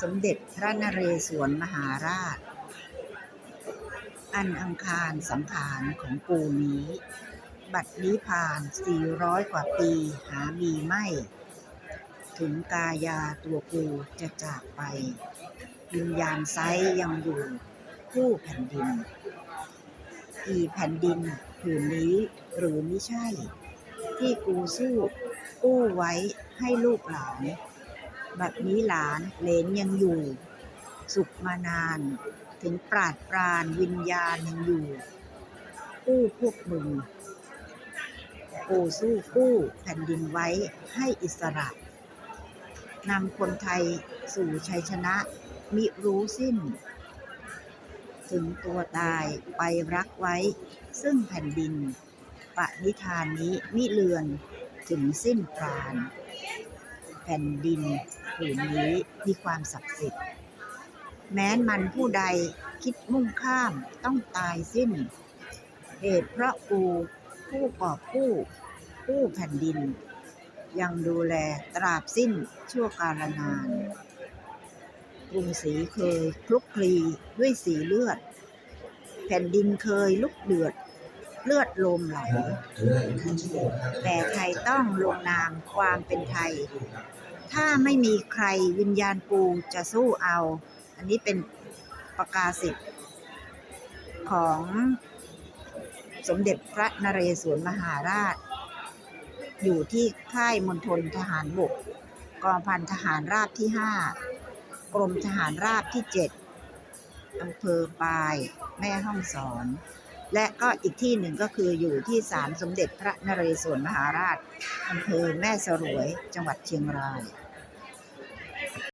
สมเด็จพระนเรศวรมหาราช อันอังคารสังขารของกูนี้ บัดนี้ผ่าน 400 กว่าปีหามีไม่ ถึงกายาตัวกูจะจากไป วิญญาณไซยังอยู่คู่แผ่นดินกี่แผ่นดินผืนนี้หรือไม่ใช่ ที่กูสู้กู้ไว้ให้ลูกหลาน บัดนี้หลานเหลนยังอยู่ สุขมานาน ถึงปราดปรานวิญญาณยังอยู่ กู้พวกมึงกูสู้กู้แผ่นดินไว้ให้อิสระนำคนไทยสู่ชัยชนะมิรู้สิ้น ถึงตัวตายไปรักไว้ ซึ่งแผ่นดินปณิธานนี้มิเลือนถึงสิ้นปราณ ผ่นดินผืนนี้มีความศักดิ์สิทธิ์ แม้นมันผู้ใดคิดมุ่งข้ามต้องตายสิ้น เหตุเพราะกูผู้กอบกู้ผู้แผ่นดิน ยังดูแลตราบสิ้นชั่วกาลนาน กรุงศรีเคยคลุกคลีด้วยสีเลือด แผ่นดินเคยลุกเดือด เลือดลมไหลแต่ไทยต้องลงนามความเป็นไทย ถ้าไม่มีใครวิญญาณปูจะสู้เอา อันนี้เป็นประกาศสิทธิ์ของสมเด็จพระนเรศวรมหาราช อยู่ที่ค่ายมณฑลทหารบกกองพันทหารราบที่ 5 กรมทหารราบที่ 7อำเภอปาย แม่ห้องสอน และก็อีกที่หนึ่งก็คืออยู่ที่ศาลสมเด็จพระนเรศวรมหาราชอำเภอแม่สรวยจังหวัดเชียงราย